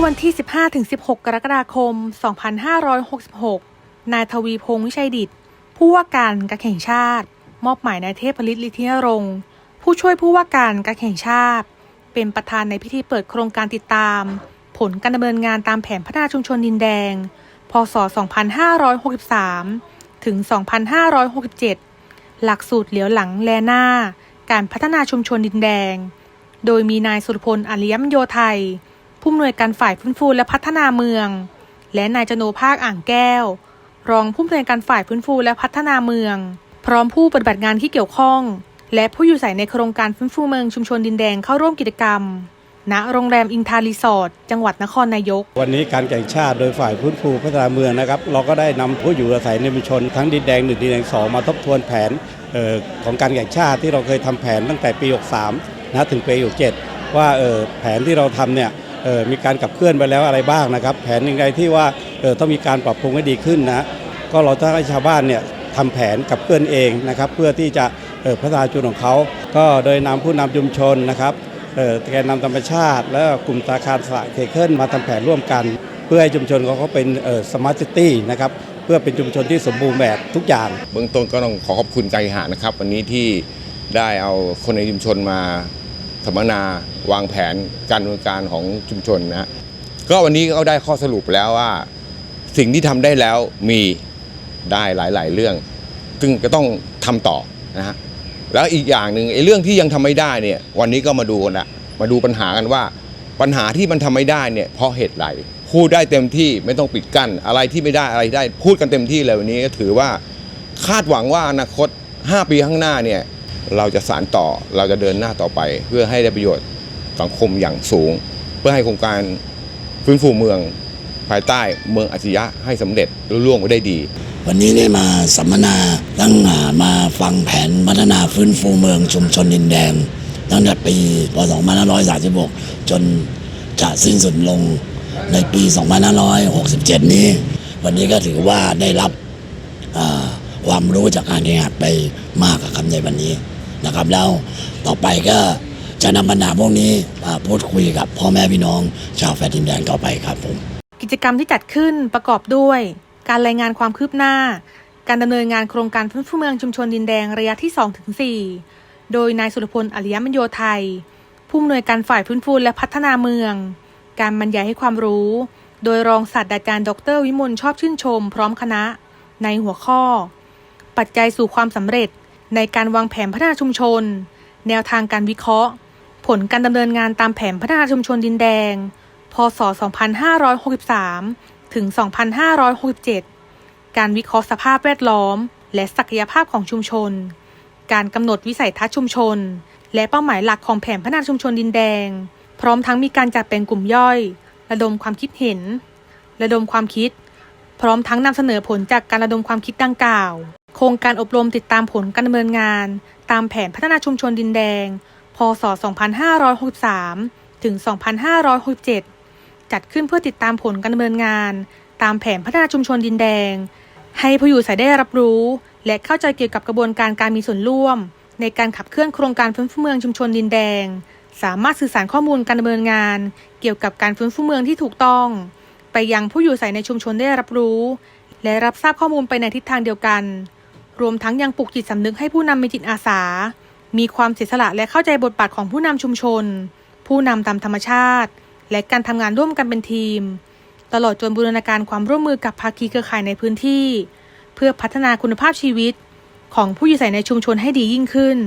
อวันที่ 15-16 กรกฎาคม 2566 นายทวีพงษ์วิชัยดิต ผู้ว่าการการแข่งชาติ มอบหมายนายเทพผลิตลิทินรงค์ผู้ช่วยผู้ว่าการการแข่งชาติ เป็นประธานในพิธีเปิดโครงการติดตาม ผลการดำเนินงานตามแผนพัฒนาชุมชนดินแดง พศ 2563 ถึง 2567 หลักสูตรเหลียวหลังแลหน้า การพัฒนาชุมชนดินแดง โดยมีนายสุรพลอริยมโยไทย ผู้อำนวยการฝ่ายฟื้นฟูและพัฒนาเมือง และนายจโนภาคอ่างแก้ว รองผู้อำนวยการฝ่ายฟื้นฟูและพัฒนาเมือง พร้อมผู้ปฏิบัติงานที่เกี่ยวข้อง และผู้อยู่อาศัยในโครงการฟื้นฟูเมืองชุมชนดินแดงเข้าร่วมกิจกรรม ณโรงแรมอินทารีสอร์ทจังหวัดนครนายก วันนี้การแข่งชาติโดยฝ่ายพื้นฟูพัฒนาเมืองนะครับเราก็ได้นำผู้อยู่อาศัยในชุมชนทั้งดินแดงหนึ่งดินแดงสองมาทบทวนแผนออของการแข่งชาติที่เราเคยทำแผนตั้งแต่ปี 63นะถึงปี 67 ว่าออแผนที่เราทำเนี่ย มีการขับเคลื่อนไปแล้วอะไรบ้างนะครับ แผนยังไงที่ว่าออต้องมีการปรับปรุงให้ดีขึ้นนะก็เราต้องให้ชาวบ้านเนี่ยทำแผนขับเคลื่อนเองนะครับ เพื่อที่จะออพัฒนาชุมชนของเขา ก็โดยนำผู้นำชุมชนนะครับออแกนนำธรรมชาติ และกลุ่มธนาคารสระเคเคิลมาทำแผนร่วมกัน เพื่อให้ชุมชนของเขาเป็นสมาร์ทซิตี้นะครับเพื่อเป็นชุมชนที่สมบูรณ์แบบทุกอย่าง เบื้องต้นก็ต้องขอขอบคุณการเคหะนะครับ วันนี้ที่ได้เอาคนในชุมชนมา สัมมนาวางแผนการดำเนินการของชุมชนนะก็วันนี้ก็ได้ข้อสรุปแล้วว่า สิ่งที่ทำได้แล้วมีได้หลาย ๆ เรื่อง ซึ่งก็ต้องทำต่อนะฮะแล้วอีกอย่างหนึ่งไอ้เรื่องที่ยังทำไม่ได้เนี่ยวันนี้ก็มาดูกันละมาดูปัญหากันว่า ปัญหาที่มันทำไม่ได้เนี่ยเพราะเหตุไรพูดได้เต็มที่ไม่ต้องปิดกั้นอะไรที่ไม่ได้อะไรได้ พูดกันเต็มที่เลยวันนี้ก็ถือว่าคาดหวังว่าอนาคต 5 ปีข้างหน้าเนี่ย เราจะสารต่อเราจะเดินหน้าต่อไป เพื่อให้ได้ประโยชน์สังคมอย่างสูง เพื่อให้โครงการฟื้นฟูเมืองภายใต้เมืองอัจฉริยะให้สำเร็จลุล่วงไปได้ดี วันนี้ได้มาสัมมนาตั้งอ่ามาฟังแผนพัฒนาฟื้นฟูเมืองชุมชนดินแดงตั้งแต่ปีพศ2536 จนจะสิ้นสุดลงในปี 2567 นี้ วันนี้ก็ถือว่าได้รับความรู้จากการแข่งขันไปมากครับคำในวันนี้ นะครับแล้วต่อไปก็จะนำปัญหาพวกนี้มาพูดคุยกับพ่อแม่พี่น้อง ชาวแฟลตดินแดงต่อไปครับผม กิจกรรมที่จัดขึ้นประกอบด้วย การรายงานความคืบหน้า การดำเนินงานโครงการฟื้นฟูเมืองชุมชนดินแดงระยะที่ 2-4 โดยนายสุรพลอริยมโยไทยผู้อำนวยการฝ่ายฟื้นฟูและพัฒนาเมือง การบรรยายให้ความรู้ โดยรองศาสตราจารย์ ดร วิมลชอบชื่นชม พร้อมคณะ ในหัวข้อ ปัจจัยสู่ความสำเร็จ ในการวางแผนพัฒนาชุมชน แนวทางการวิเคราะห์ ผลการดำเนินงานตามแผนพัฒนาชุมชนดินแดง พศ 2563 ถึง 2567 การวิเคราะห์สภาพแวดล้อม และศักยภาพของชุมชน การกำหนดวิสัยทัศน์ชุมชน และเป้าหมายหลักของแผนพัฒนาชุมชนดินแดง พร้อมทั้งมีการจัดเป็นกลุ่มย่อย ระดมความคิดเห็น ระดมความคิด พร้อมทั้งนำเสนอผลจากการระดมความคิดดังกล่าว โครงการอบรมติดตามผลการดำเนินงาน ตามแผนพัฒนาชุมชนดินแดง พศ 2563 ถึง 2567 จัดขึ้นเพื่อติดตามผลการดำเนินงาน ตามแผนพัฒนาชุมชนดินแดง ให้ผู้อยู่อาศัยได้รับรู้ และเข้าใจเกี่ยวกับกระบวนการการมีส่วนร่วม ในการขับเคลื่อนโครงการฟื้นฟูเมืองชุมชนดินแดง สามารถสื่อสารข้อมูลการดำเนินงาน เกี่ยวกับการฟื้นฟูเมืองที่ถูกต้อง ไปยังผู้อยู่อาศัยในชุมชนได้รับรู้ และรับทราบข้อมูลไปในทิศทางเดียวกัน รวมทั้งยังปลุกจิตสำนึกให้ผู้นำมีจิตอาสา มีความเสียสละและเข้าใจบทบาทของผู้นำชุมชน ผู้นำตามธรรมชาติ และการทำงานร่วมกันเป็นทีม ตลอดจนบูรณาการความร่วมมือกับภาคีเครือข่ายในพื้นที่ เพื่อพัฒนาคุณภาพชีวิต ของผู้อยู่อาศัยในชุมชนให้ดียิ่งขึ้น